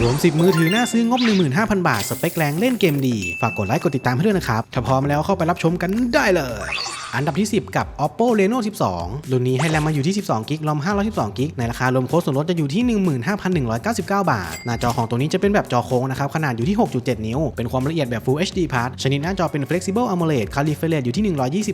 รวม 10 มือถือหน้าซื้องบ 15,000 บาท สเปคแรงเล่นเกมดี ฝากกดไลค์กดติดตามให้ด้วยนะครับ ถ้าพร้อมแล้วเข้าไปรับชมกันได้เลย อันดับที่ 10 กับ oppo reno 12 รุ่นนี้ให้แรมมาอยู่ที่ 12กิกรอม512กิกในราคารวมโค้ดส่วนลดจะอยู่ที่ 15,199 บาท หน้าจอของตัวนี้จะเป็นแบบจอโค้งนะครับ ขนาดอยู่ที่ 6.7 นิ้ว เป็นความละเอียดแบบ Full HD Plus ชนิดหน้าจอเป็น flexible AMOLED Refresh rate อยู่ที่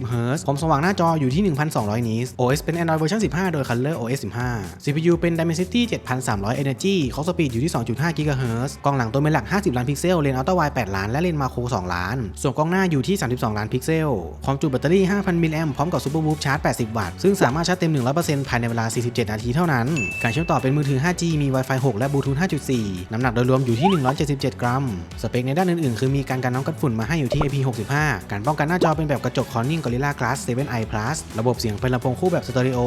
120 Hz ความสว่างหน้าจออยู่ที่ 1,200 nits OS เป็น Android เวอร์ชัน15 โดย Color OS 15 CPU เป็น Dimensity 7300 Energy Clock Speed อยู่ที่ 2.5 GHz กล้องหลังตัวเป็นหลัก 50 ล้านพิกเซลเลนส์อัลตร้าไวด์8ล้าน และเลนส์มาโค2ล้าน ส่วนกล้องหน้าอยู่ที่ 32 ล้านพิกเซลความจุแบตเตอรี่5,000 มิลลิแอมพร้อมกับ Super Whoop Charge 80 วัตต์ ซึ่งสามารถชาร์จเต็ม 100%ภายในเวลา 47 นาทีเท่านั้น การเชื่อมต่อเป็นมือถือ 5G มี Wi-Fi 6 และ Bluetooth 5.4 น้ำหนักโดยรวมอยู่ที่ 177 กรัม สเปคในด้านอื่นๆ คือมีการกันน้ำกันฝุ่นมาให้อยู่ที่ IP65 การป้องกันหน้าจอเป็นแบบกระจก Corning Gorilla Glass 7i Plus ระบบเสียงเป็นลำโพงคู่แบบสเตอริโอ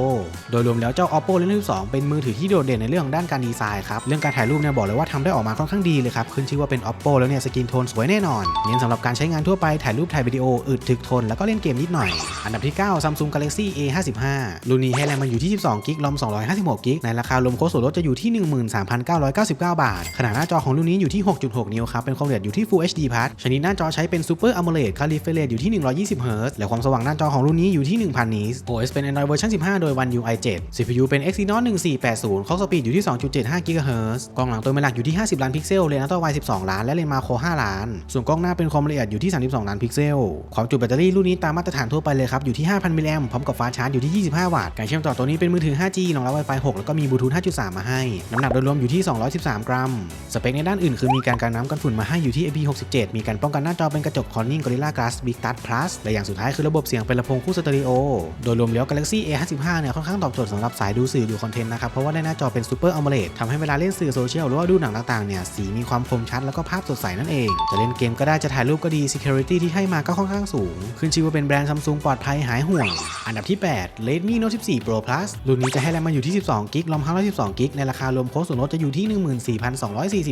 โดยรวมแล้วเจ้า Oppo Reno 12 เป็นมือถือที่โดดเด่นในเรื่องของด้านการดีไซน์ครับ เรื่องการถ่ายรูปเนี่ยบอกเลยว่าทำได้ออกมาค่อนข้างดีเลยครับ ขึ้นชื่อว่าเป็น Oppo แล้วเนี่ยสกินโทนสวยแน่นอน เน้นสำหรับการใช้งานทั่วไปถ่ายรูปถ่ายวิดีโออึดถึกทนแล้วก็เล่นเกมนิดหน่อยอันดับที่ 9 Samsung Galaxy A55 รุ่นนี้ให้แรงมมาอยู่ที่ 12กิกรอม256กิกในราคารวมโค้ดส่วนลดจะอยู่ที่ 13,999 บาท ขนาดหน้าจอของรุ่นนี้อยู่ที่ 6.6 นิ้วครับ เป็นความละเอียดอยู่ที่ Full HD Plus ชนิดหน้าจอใช้เป็น Super AMOLED Refresh rate อยู่ที่ 120 Hz และความสว่างหน้าจอของรุ่นนี้อยู่ที่ 1000 nits OS เป็น Android เวอร์ชัน15 โดย One UI 7 CPU เป็น Exynos 1480 Clock Speed อยู่ที่ 2.75 GHz กล้องหลังตัวเป็นหลักอยู่ที่ 50 ล้านพิกเซล เลนส์อัลตร้าไวด์12 ล้าน และเลนส์มาโคร5ล้าน ส่วนกล้องหน้าเป็นความละเอียดอยู่ที่ 32 ล้านพิกเซล ความจุแบตเตอรี่รุ่นนี้ตามมาตรฐานทั่วไปเลยครับ อยู่ที่ 5,000 มิลลิแอมพร้อมกับฟ้าชาร์จอยู่ที่ 25 วัตต์การเชื่อมต่อตัวนี้เป็นมือถือ 5G รองรับ Wi-Fi 6 แล้วก็มีบลูทูธ 5.3 มาให้ น้ำหนักโดยรวมอยู่ที่ 213 กรัม สเปคในด้านอื่นคือมีการกันน้ำกันฝุ่นมาให้อยู่ที่ IP67 มีการป้องกันหน้าจอเป็นกระจก Corning Gorilla Glass Big Touch Plus และอย่างสุดท้ายคือระบบเสียงเป็นลำโพงคู่สเตอริโอ โดยรวมแล้ว Galaxy A55 เนี่ยค่อนข้างตอบโจทย์สำหรับสายดูสื่อดูคอนเทนต์นะครับเพราะว่าได้หน้าจอเป็น Super AMOLED ทำให้เวลาเล่นสื่อโซเชียลหรือว่าดูหนังต่างๆเนี่ยสีมีความคมชัดแล้วก็ภาพสดใสนั่นเอง จะเล่นเกมก็ได้จะถ่ายรูปก็ดี Security ที่ให้มาก็ค่อนข้างสูง ขึ้นชื่อว่าเป็นแบรนด์ Samsung ปลอดภัยหายห่วง อันดับที่ 8 Redmi Note 14 Pro Plus รุ่นนี้จะให้แรงมมาอยู่ที่ 12กิกรอม512กิกในราคารวมโค้ดส่วนลดจะอยู่ที่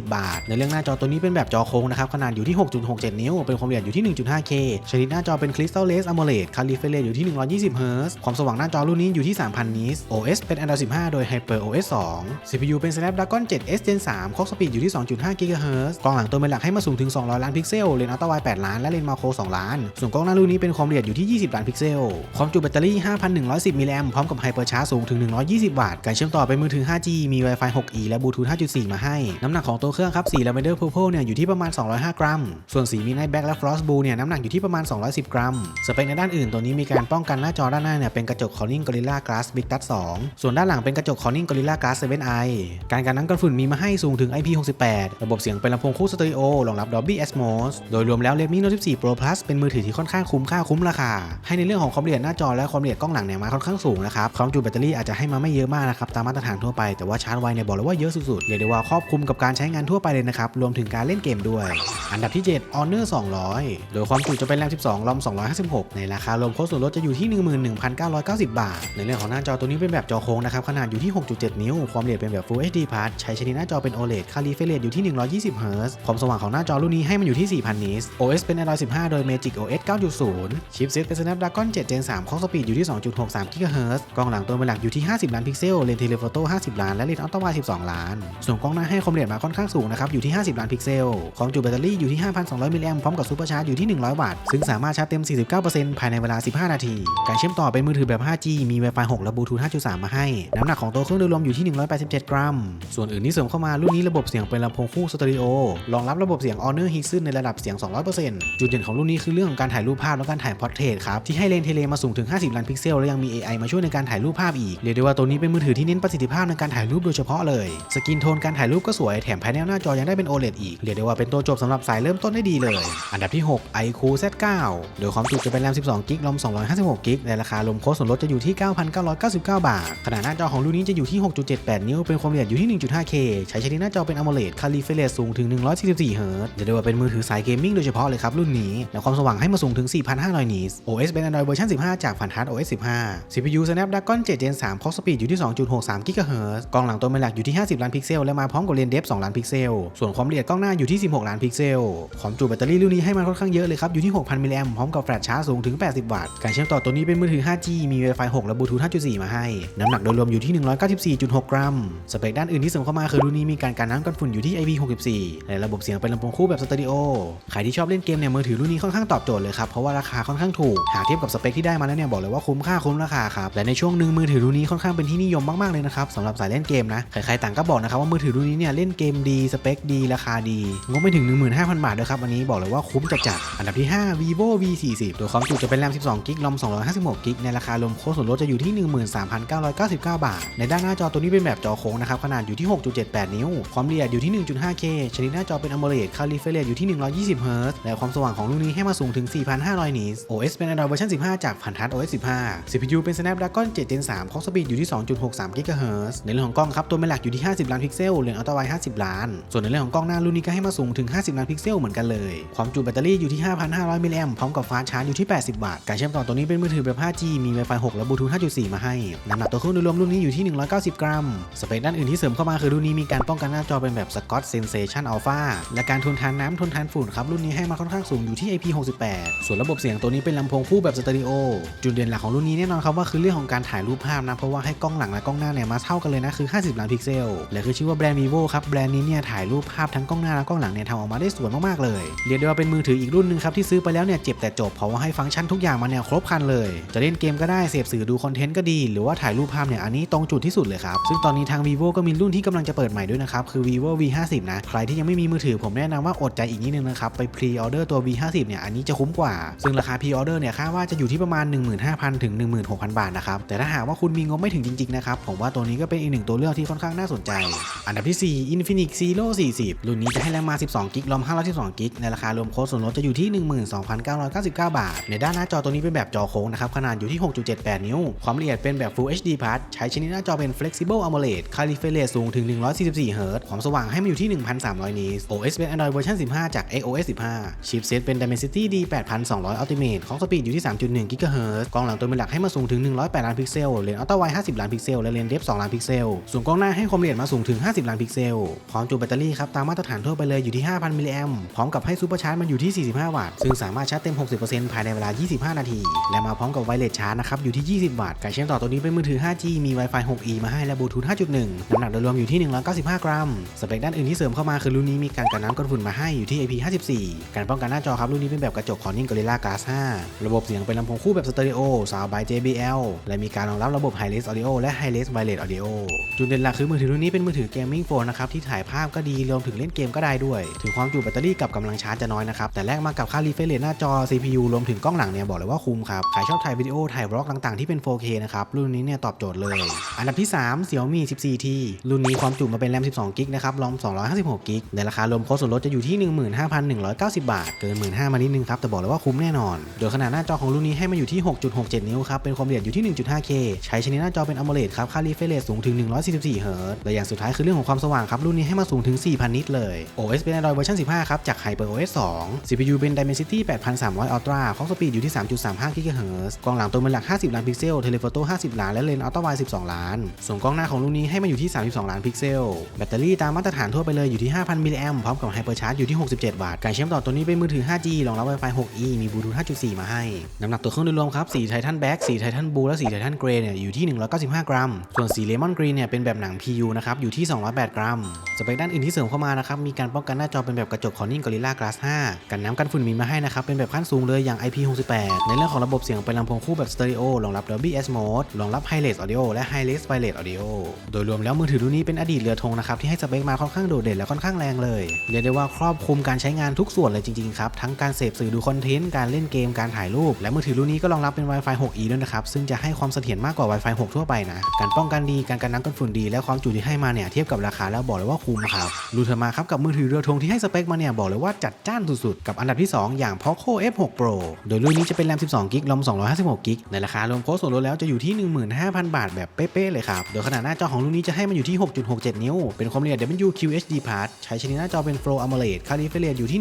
14,240 บาท ในเรื่องหน้าจอตัวนี้เป็นแบบจอโค้งนะครับขนาดอยู่ที่ 6.67 นิ้ว เป็นความละเอียดอยู่ที่ 1.5K ชนิดหน้าจอเป็น Crystal-less AMOLED Refresh rate อยู่ที่ 120 Hz ความสว่างหน้าจอรุ่นนี้อยู่ที่ 3,000 nits OS เป็น Android 15 โดย HyperOS 2 CPU เป็น Snapdragon 7S Gen 3 Clock Speed อยู่ที่ 2.5 GHz กล้องหลังตัวเป็นหลักให้มาสูงถึง 200 ล้านพิกเซล เลนส์อัลตร้าไวด์8ล้าน และเลนส์มาโคร 2 ล้าน ส่วนกล้องหน้ารุ่นนี้เป็นความละเอียดอยู่ที่ 20 ล้านพิกเซล ความจุแบตเตอรี่ 5,110 มิลลิแอมพร้อมกับ Hypercharge สูงถึง 120 วัตต์ การเชื่อมต่อเป็นมือถือ 5G มี Wi-Fi 6E และ Bluetooth 5.4 มาให้ น้ำหนักของตัวเครื่องครับ สี Lavender Purple เนี่ยอยู่ที่ประมาณ 205 กรัม ส่วนสี Midnight Black และ Frost Blue เนี่ยน้ำหนักอยู่ที่ประมาณ 210 กรัม สเปคในด้านอื่นตัวนี้มีการป้องกันหน้าจอด้านหน้าเนี่ยเป็นกระจก Corning Gorilla Glass Big Touch 2ส่วนด้านหลังเป็นกระจก Corning Gorilla Glass 7i การกันน้ำกันฝุ่นมีมาให้สูงถึง IP68 ระบบเสียงเป็นลำโพงคู่สเตอริโอรองรับ Dolby Atmos โดยรวมแล้ว Redmi Note 14 Pro Plus เป็นมือถือที่ค่อนข้างคุ้มค่าคุ้มราคาให้ในเรื่องของความละเอียดหน้าจอและความละเอียดกล้องหลังเนี่ยมาค่อนข้างสูงนะครับความจุแบตเตอรี่อาจจะให้มาไม่เยอะมากนะครับตามมาตรฐานทั่วไปแต่ว่าชาร์จไวเนี่ยบอกเลยว่าเยอะสุดๆเรียกได้ว่าครอบคลุมกับการใช้งานทั่วไปเลยนะครับรวมถึงการเล่นเกมด้วย อันดับที่ 7 Honor 200 โดยความจุจะเป็นแรม 12 รอม 256 ในราคารวมโค้ดส่วนลดจะอยู่ที่ 11,990 บาท ในเรื่องของหน้าจอตัวนี้เป็นแบบจอโค้งนะครับขนาดอยู่ที่ 6.7 นิ้ว ความละเอียดเป็นแบบ Full HD Plus ใช้ชนิดหน้าจอเป็น OLED Refresh อยู่ที่ 120 Hz ความสว่างของหน้าจอรุ่นนี้ให้มันอยู่ที่ 4,000 nits OS เป็น Android 15 โดย Magic OS 9.0 ชิปเซ็ตเป็น Snapdragon Snapdragon 7 Gen 3 Clock Speed อยู่ที่ 2.63 GHz กล้องหลังตัวเป็นหลักอยู่ที่ 50 ล้านพิกเซล เลนส์เทเลโฟโต้ 50 ล้าน และเลนส์อัลตร้าไวด์12 ล้าน ส่วนกล้องหน้าให้ความละเอียดมาค่อนข้างสูงนะครับ อยู่ที่ 50 ล้านพิกเซล ความจุแบตเตอรี่อยู่ที่ 5,200 มิลลิแอมพร้อมกับซูเปอร์ชาร์จอยู่ที่ 100 วัตต์ ซึ่งสามารถชาร์จเต็ม 49%ภายในเวลา 15 นาที การเชื่อมต่อเป็นมือถือแบบ 5G มี Wi-Fi 6 และ Bluetooth 5.3 มาให้ น้ำหนักของตัวเครื่องโดยรวมอยู่ที่ 187 กรัม ส่วนอื่นที่เสริมเข้ามารุ่นนี้ระบบเสียงเป็นลำโพงคู่สเตอริโอ รองรับระบบเสียง Honor Hixon ในระดับเสียง 200%จุดเด่นของรุ่นนี้คือเรื่องของการถ่ายรูปภาพและการถ่ายพอร์เทรตครับที่ให้เลนเทเลมาสูงถึง 50 ล้านพิกเซล และยังมี AI มาช่วยในการถ่ายรูปภาพอีก เรียกได้ว่าตัวนี้เป็นมือถือที่เน้นประสิทธิภาพในการถ่ายรูปโดยเฉพาะเลย สกินโทนการถ่ายรูปก็สวย แถมแผนหน้าจอยังได้เป็น OLED อีก เรียกได้ว่าเป็นตัวจบสำหรับสายเริ่มต้นได้ดีเลย อันดับที่ 6 iQOO Z9 โดยความจุจะเป็นแรม 12 กิก รอม 256 กิก ในราคารวมโค้ดส่วนลดจะอยู่ที่ 9,999 บาท ขนาดหน้าจอของรุ่นนี้จะอยู่ที่ 6.78 นิ้ว เป็นความละเอียดอยู่ที่ 1.5K ใช้ชนิดหน้าจอเป็น AMOLED Refresh rate สูงถึง 144 Hz เรียกได้ว่าเป็นมือถือสายเกมมิ่งโดยเฉพาะเลยครับรุ่นนี้ และความสว่างให้มาสูงถึง 4,500 nits OS เป็น Android เวอร์ชัน15 จากพันทัด OS 15 CPU Snapdragon 7 Gen 3 Clock Speed อยู่ที่ 2.63 GHz กล้องหลังตัวเป็นหลักอยู่ที่ 50 ล้านพิกเซล และมาพร้อมกับเลนส์เดฟ 2 ล้านพิกเซล ส่วนความละเอียดกล้องหน้าอยู่ที่ 16 ล้านพิกเซล ความจุแบตเตอรี่รุ่นนี้ให้มาค่อนข้างเยอะเลยครับ อยู่ที่ 6,000 มิลลิแอมพร้อมกับแฟลชชาร์จสูงถึง 80 วัตต์ การเชื่อมต่อตัวนี้เป็นมือถือ 5G มี Wi-Fi 6 และ Bluetooth 5.4 มาให้ น้ำหนักโดยรวมอยู่ที่ 194.6 กรัม สเปคด้านอื่นที่เสริมเข้ามาคือรุ่นนี้มีการกันน้ำกันฝุ่นอยู่ที่ IP64 และระบบเสียงเป็นลำโพงคู่แบบสเตอริโอ ใครที่ชอบเล่นเกมเนี่ยมือถือรุ่นนี้ค่อนข้างตอบโจทย์เลยครับ เพราะว่าราคาค่อนข้างถูก หาเทียบกับสเปคที่ได้มาแล้วเนี่ยบอกเลยว่าคุ้มค่าคุ้มราคาครับและในช่วงหนึ่งมือถือรุ่นนี้ค่อนข้างเป็นที่นิยมมากๆเลยนะครับสำหรับสายเล่นเกมนะใครๆต่างก็บอกนะครับว่ามือถือรุ่นนี้เนี่ยเล่นเกมดีสเปคดีราคาดีงบไม่ถึง 15,000 บาทด้วยครับอันนี้บอกเลยว่าคุ้มจัดๆอันดับที่ 5 vivo v 4 0โดยความจุจะเป็นแรม 12กิกลอม256กิกในราคารวมโค้ดส่วนลดจะอยู่ที่ 13,999 บาท ในด้านหน้าจอตัวนี้เป็นแบบจอโค้งนะครับขนาดอยู่ที่ 6.78 นิ้ว ความละเอียดอยู่ที่ 1.5K ชนิดหน้าจอเป็น AMOLED คาลิเฟเรตอยู่ที่ 120 Hz และความสว่างของรุ่นนี้ให้มาสูงถึง 4,500 นิต OS เป็น Android ร์ชัน 15 จากพันทัด OS 15 CPU เป็น Snapdragon 7 Gen 3 Clock Speed อยู่ที่ 2.63 GHz ในเรื่องของกล้องครับ ตัวเป็นหลักอยู่ที่ 50 ล้านพิกเซล เลนส์อัลตราไวด์50 ล้าน ส่วนในเรื่องของกล้องหน้ารุ่นนี้ก็ให้มาสูงถึง 50 ล้านพิกเซลเหมือนกันเลย ความจุแบตเตอรี่อยู่ที่ 5,500 มิลลิแอมพร้อมกับฟาชาร์จอยู่ที่ 80 วัตต์ การเชื่อมต่อตัวนี้เป็นมือถือแบบ 5G มี Wi-Fi 6 และ Bluetooth 5.4 มาให้ น้ำหนักตัวเครื่องโดยรวมรุ่นนี้อยู่ที่ 190 กรัม สเปคด้านอื่นที่เสริมเข้ามาคือรุ่นนี้มีการป้องกันหน้าจอเป็นแบบ Scott Sensation Alpha และการทนทานน้ำทนทานฝุ่นครับรุ่นนี้ให้มาค่อนข้างสูงอยู่ที่ IP68 ส่วนระบบเสียงตัวนี้เป็นลำโพงคู่แบบสเตอริโอจุดเด่นหลักของรุ่นนี้แน่นอนครับว่าคือเรื่องของการถ่ายรูปภาพนะเพราะว่าให้กล้องหลังและกล้องหน้าเนี่ยมาเท่ากันเลยนะคือ 50 ล้านพิกเซลและคือชื่อว่าแบรนด์ vivo ครับแบรนด์นี้เนี่ยถ่ายรูปภาพทั้งกล้องหน้าและกล้องหลังเนี่ยทำออกมาได้สวยมากๆเลยเรียกได้ว่าเป็นมือถืออีกรุ่นหนึ่งครับที่ซื้อไปแล้วเนี่ยเจ็บแต่จบเพราะว่าให้ฟังก์ชันทุกอย่างมาเนี่ยครบครันเลย จะเล่นเกมก็ได้เสพสื่อดูคอนเทนต์ก็ดี หรือว่าถ่ายรูปภาพเนี่ยอันนี้ตรงจุดที่สุดเลยครับซึ่งตอนนี้ทาง vivo ก็มีรุ่นที่กำลังจะเปิดใหม่ด้วยนะครับคือ vivo v 5 0นะใครที่ยังไม่มีมือถือผมแนะนำว่าอดใจอีกนิดนึงนะครับไป pre order ตัว v 5 0เนี่ยอันนี้จะคุ้มกว่า ซึ่งราคา pre order เนี่ยคาดว่าจะอยู่ที่ประมาณ 15,000 ถึง 16,000 บาทนะครับ แต่ถ้าหากว่าคุณมีงบไม่ถึงจริงๆนะครับ ผมว่าตัวนี้ก็เป็นอีกหนึ่งตัวเลือกที่ค่อนข้างน่าสนใจ อันดับที่ 4 Infinix Zero 40 รุ่นนี้จะให้แรมมา 12 กิก รอม 512 กิก ในราคารวมโค้ดส่วนลดจะอยู่ที่ 12,999 บาท ในด้านหน้าจอตัวนี้เป็นแบบจอโค้งนะครับ ขนาดอยู่ที่ 6.78 นิ้ว ความละเอียดเป็นแบบ Full HD Plus ใช้ชนิดหน้าจอเป็น Flexible AMOLED คาลิเฟเรตสูงถึง 144 Hz ความสว่างให้มาอยู่ที่ 1,300 นิต OS เป็น Android เวอร์ชัน15 จาก XOS 15 ชิปเซตเป็น Dimensity D 8200 Ultimate ของสปีดอยู่ที่ที่ 3.1 GHz กล้องหลังตัวเป็นหลักให้มาสูงถึง 108 ล้านพิกเซล เลนส์อัลตร้าไวด์50 ล้านพิกเซล และเลนส์เดฟ 2 ล้านพิกเซล ส่วนกล้องหน้าให้ความละเอียดมาสูงถึง 50 ล้านพิกเซลความจุแบตเตอรี่ครับตามมาตรฐานทั่วไปเลยอยู่ที่ 5,000 มิลลิแอมพร้อมกับให้ซูเปอร์ชาร์จมันอยู่ที่ 45 วัตต์ ซึ่งสามารถชาร์จเต็ม 60%ภายในเวลา 25 นาที และมาพร้อมกับไวเลสชาร์จนะครับอยู่ที่ 20 วัตต์ การเชื่อมต่อตัวนี้เป็นมือถือ 5G มี Wi-Fi 6E มาให้และบลูทูธ 5.1 น้ำหนักโดยรวมอยู่ที่ 195 กรัม สเปคด้านอื่นที่เสริมเข้ามาคือรุ่นนี้มีการกันน้ำกันฝุ่นมาให้อยู่ที่ IP54 การป้องกันหน้าจอครับรุ่นนี้เป็นแบบกระจก Corning Gorilla Glass 5ระบบเสียงเป็นลำโพงคู่แบบสเตอริโอ Sound by JBL และมีการรองรับระบบ Hi-Res Audio และ Hi-Res Wireless Audio จุดเด่นหลักคือมือถือรุ่นนี้เป็นมือถือเกมมิ่งโฟนนะครับที่ถ่ายภาพก็ดีรวมถึงเล่นเกมก็ได้ด้วย ถึงความจุแบตเตอรี่กับกำลังชาร์จจะน้อยนะครับแต่แลกมากับค่ารีเฟรชเรทหน้าจอ CPU รวมถึงกล้องหลังเนี่ยบอกเลยว่าคุ้มครับใครชอบถ่ายวิดีโอถ่ายบล็อกต่างๆที่เป็น 4K นะครับรุ่นนี้เนี่ยตอบโจทย์เลย อันดับที่ 3 Xiaomi 14T รุ่นนี้ความจุมาเป็นแรม 12 กิกนะครับรอม 256 กิกในราคารวมโค้ดส่วนลดจะอยู่ที่ 15,190 บาท เกิน 15,000มานิดนึงครับแต่บอกเลยว่าคุ้มแน่นอน โดยขนาดหน้าจอของรุ่นนี้ให้มาอยู่ที่ 6.67 นิ้วครับ เป็นความละเอียดอยู่ที่ 1.5K ใช้ชนิดหน้าจอเป็น AMOLED ครับ ค่า refresh rate สูงถึง 144 Hz และอย่างสุดท้ายคือเรื่องของความสว่างครับ รุ่นนี้ให้มาสูงถึง 4,000 นิตเลย OS เป็น Android เวอร์ชัน15 ครับ จาก HyperOS 2 CPU เป็น Dimensity 8300 Ultra คล็อกสปีดอยู่ที่ 3.35 GHz กล้องหลังตัวเป็นหลัก 50 ล้านพิกเซล เทเลโฟโต้ 50 ล้าน และเลนส์อัลตร้าไวด์12 ล้าน ส่วนกล้องหน้าของรุ่นนี้ให้มาอยู่ที่ 32 ล้านพิกเซล แบตเตอรี่ตามมาตรฐานทั่วไปเลยอยู่ที่ 5,000 มิลลิแอมพร้อมกับไฮเปอร์ชาร์จอยู่ที่ 67 วัตต์การเชื่อมต่อตัวนี้เป็นมือถือ 5G รองรับ Wi-Fi 6E มีบลูทูธ5.4 มาให้น้ำหนักตัวเครื่องโดยรวมครับสีไททันแบ็กสีไททันบูและสีไททันเกรย์เนี่ยอยู่ที่ 195 กรัม ส่วนสีเลมอนกรีนเนี่ยเป็นแบบหนัง PU นะครับอยู่ที่ 208 กรัม สเปคด้านอื่นที่เสริมเข้ามานะครับมีการป้องกันหน้าจอเป็นแบบกระจก Corning Gorilla Glass 5กันน้ำกันฝุ่นมีมาให้นะครับเป็นแบบขั้นสูงเลยอย่าง IP68 ในเรื่องของระบบเสียงเป็นลำโพงคู่แบบสเตอริโอรองรับ Dolby S Mode รองรับ Hi-Res Audio และ Hi-Res Wireless Audio โดยรวมแล้วมือถือรุ่นนี้เป็นอดีตเรือธงนะครับที่ให้สเปคมาค่อนข้างโดดเด่นและค่อนข้างแรงเลยเรียกได้ว่าครอบคลุมการใช้งานทุกส่วนเลยจริงๆครับทั้งการเสพสื่อดูคอนเทนต์การเล่นเกมการถ่ายรูปและมือถือรุ่นนี้ก็รองรับเป็น Wi-Fi 6E ด้วยนะครับ ซึ่งจะให้ความเสถียรมากกว่า Wi-Fi 6 ทั่วไปนะ การป้องกันดี การกันน้ำกันฝุ่นดี และความจุที่ให้มาเนี่ยเทียบกับราคาแล้วบอกเลยว่าคุ้มครับรูเธอมาครับกับมือถือเรือธงที่ให้สเปคมาเนี่ยบอกเลยว่าจัดจ้านสุดๆ กับอันดับที่ 2 อย่าง Poco F6 Pro โดยรุ่นนี้จะเป็นแรม 12 กิก รอม 256 กิก ในราคารวมโค้ดส่วนลดแล้วจะอยู่ที่ 15,000 บาทแบบเป๊ะๆเลยครับ โดยขนาดหน้าจอของรุ่นนี้จะให้มันอยู่ที่ 6.67 นิ้ว เป็นความละเอียด WQHD ใช้ชนิดหน้าจอเป็น Flow AMOLED ค่า refresh rate อยู่ที่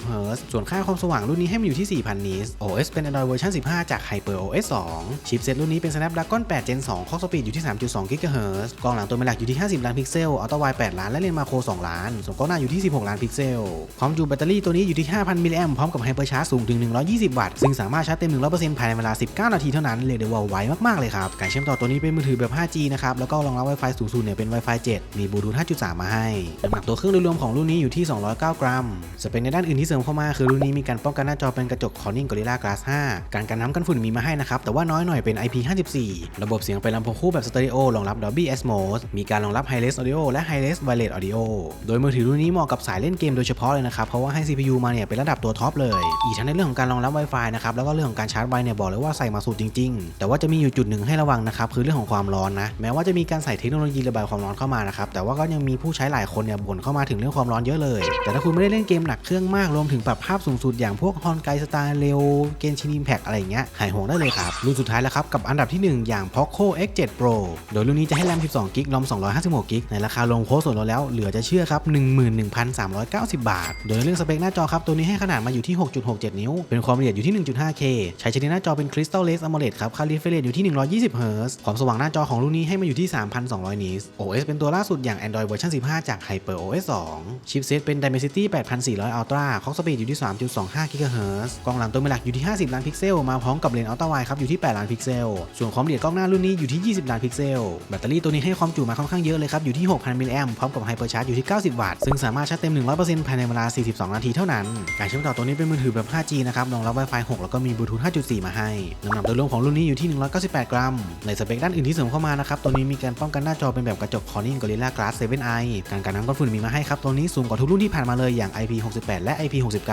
120 Hz ส่วนค่าความสว่างรุ่นนี้ให้มันอยู่ที่ 4,000 นิต OS เป็น Android เวอร์ชัน15 จาก HyperOS 2 ชิปเซตรุ่นนี้เป็น Snapdragon 8 Gen 2 Clock Speed อยู่ที่ 3.2 GHz กล้องหลังตัวเป็นหลักอยู่ที่ 50 ล้านพิกเซล อัลตร้าไวด์8ล้าน และเลนส์มาโคร 2 ล้าน ส่วนกล้องหน้าอยู่ที่ 16 ล้านพิกเซล ความจุแบตเตอรี่ตัวนี้อยู่ที่ 5,000 มิลลิแอมพร้อมกับไฮเปอร์ชาร์จสูงถึง 120 วัตต์ ซึ่งสามารถชาร์จเต็ม 100%ภายในเวลา 19 นาทีเท่านั้น เรียกได้ว่าไวมากๆเลยครับ การเชื่อมต่อตัวนี้เป็นมือถือแบบ 5G นะครับ แล้วก็รองรับ Wi-Fi สูงสุดเนี่ยเป็น Wi-Fi 7 มีบลูทูธ5.3 มาให้น้ำหนักตัวเครื่องโดยรวมของรุ่นนี้อยู่ที่ 209 กรัม สเปคในด้านอื่นที่เสริมเข้ามาคือรุ่นนี้มีการป้องกันหน้าจอเป็นกระจก Corning Gorilla Glass 5การกันน้ำกันฝุ่นมีมาให้นะครับ แต่ว่าน้อยหน่อยเป็น IP54 ระบบเสียงเป็นลำโพงคู่แบบสเตอริโอรองรับ Dolby Atmos มีการรองรับ Hi-Res Audio และ Hi-Res Wireless Audio โดยมือถือรุ่นนี้เหมาะกับสายเล่นเกมโดยเฉพาะเลยนะครับ เพราะว่าให้ CPU มาเนี่ยเป็นระดับตัวท็อปเลย อีกทั้งในเรื่องของการรองรับ Wi-Fi นะครับ แล้วก็เรื่องของการชาร์จไวเนี่ยบอกเลยว่าใส่มาสุดจริง ๆ แต่ว่าจะมีอยู่จุดหนึ่งให้ระวังนะครับคือเรื่องของความร้อนนะ แม้ว่าจะมีการใส่เทคโนโลยีระบายความร้อนเข้ามานะครับ แต่ว่าก็ยังมีผู้ใช้หลายคนเนี่ยบ่นเข้ามาถึงเรื่องความร้อนเยอะเลย แต่ถ้าคุณไม่ได้เล่นเกมหนักเครื่องมากรวมถึงปรับภาพสูงสุดอย่างพวกฮอนไกสไตล์เร็วเกนชินิมแพกอะไรเงี้ยหายห่วงได้เลยครับ รุ่นสุดท้ายแล้วครับ กับอันดับที่ 1 อย่าง Poco X7 Pro โดยรุ่นนี้จะให้แรม 12 กิก รอม 256 กิก ในราคาลงโค้ดส่วนลดแล้วเหลือจะเชื่อครับ 11,390 บาท โดยเรื่องสเปคหน้าจอครับ ตัวนี้ให้ขนาดมาอยู่ที่ 6.67 นิ้ว เป็นความละเอียดอยู่ที่ 1.5K ใช้ชนิดหน้าจอเป็น Crystal Lace AMOLED ครับค่า refresh rate อยู่ที่ 120 Hz ความสว่างหน้าจอของรุ่นนี้ให้มาอยู่ที่ 3,200 nits OS เป็นตัวล่าสุดอย่าง Android เวอร์ชัน15 จาก HyperOS 2ชิปเซตเป็น Dimensity 8400 Ultra Clock Speed อยู่ที่ 3.25 GHz กล้องหลังตัวเป็นหลักอยู่ที่ 50ล้านพิกเซลมาพร้อมกับเลนส์อัลตร้าไวครับอยู่ที่ 8 ล้านพิกเซล ส่วนความละเอียดกล้องหน้ารุ่นนี้อยู่ที่ 20 ล้านพิกเซล แบตเตอรี่ตัวนี้ให้ความจุมาค่อนข้างเยอะเลยครับอยู่ที่ 6,000 มิลลิแอมพร้อมกับไฮเปอร์ชาร์จอยู่ที่ 90 วัตต์ ซึ่งสามารถชาร์จเต็ม 100%ภายในเวลา 42 นาทีเท่านั้น การเชื่อมต่อตัวนี้เป็นมือถือแบบ 5G นะครับ รองรับ Wi-Fi 6 แล้วก็มีบลูทูธ 5.4 มาให้ น้ำหนักโดยรวมของรุ่นนี้อยู่ที่ 198 กรัม ในสเปคด้านอื่นที่เสริมเข้ามานะครับตัวนี้มีการป้องกันหน้าจอเป็นแบบกระจก Corning Gorilla Glass 7i การกันน้ำกันฝุ่นมีมาให้ครับตัวนี้สูงกว่าทุกรุ่นที่ผ่านมาเลยอย่าง IP68 และ IP69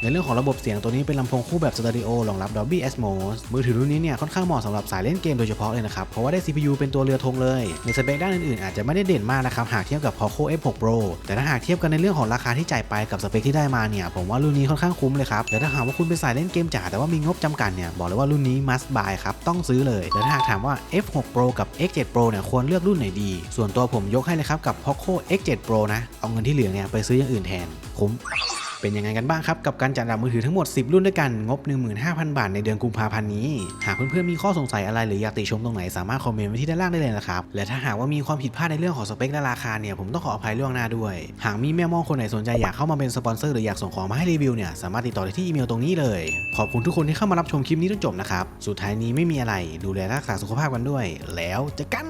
ในเรื่องของระบบเสียงตัวนี้เป็นลำโพงคู่แบบสเตอริโอรองรับ Dolby Atmos มือถือรุ่นนี้เนี่ยค่อนข้างเหมาะสำหรับสายเล่นเกมโดยเฉพาะเลยนะครับ เพราะว่าได้ CPU เป็นตัวเรือธงเลย ในสเปคด้านอื่นๆ อาจจะไม่ได้เด่นมากนะครับ หากเทียบกับ Poco F6 Pro แต่ถ้าหากเทียบกันในเรื่องของราคาที่จ่ายไปกับสเปคที่ได้มาเนี่ยผมว่ารุ่นนี้ค่อนข้างคุ้มเลยครับแต่ถ้าหากว่าคุณเป็นสายเล่นเกมจ๋าแต่ว่ามีงบจำกัดเนี่ยบอกเลยว่ารุ่นนี้ must buy ครับต้องซื้อเลยแต่ถ้าหากถามว่า F6 Pro กับ X7 Pro เนี่ยควรเลือกรุ่นไหนดี ส่วนตัวผมยกให้เลยครับกับ Poco X7 Pro นะเอาเงินที่เหลือเนี่ยไปซื้ออย่างอื่นแทนคุ้ม เป็นยังไงกันบ้างครับกับการจัดอันดับมือถือทั้งหมด 10 รุ่นด้วยกันงบ 15,000 บาทในเดือนกุมภาพันธ์นี้ หากเพื่อนๆมีข้อสงสัยอะไรหรืออยากติชมตรงไหนสามารถคอมเมนต์ไว้ที่ด้านล่างได้เลยนะครับและถ้าหากว่ามีความผิดพลาดในเรื่องของสเปคและราคาเนี่ยผมต้องขออภัยล่วงหน้าด้วยหากมีแม่มองคนไหนสนใจอยากเข้ามาเป็นสปอนเซอร์หรืออยากส่งของมาให้รีวิวเนี่ยสามารถติดต่อได้ที่อีเมลตรงนี้เลยขอบคุณทุกคนที่เข้ามารับชมคลิปนี้จนจบนะครับสุดท้ายนี้ไม่มีอะไรดูแลรักษาสุขภาพกันด้วย แล้วเจอกัน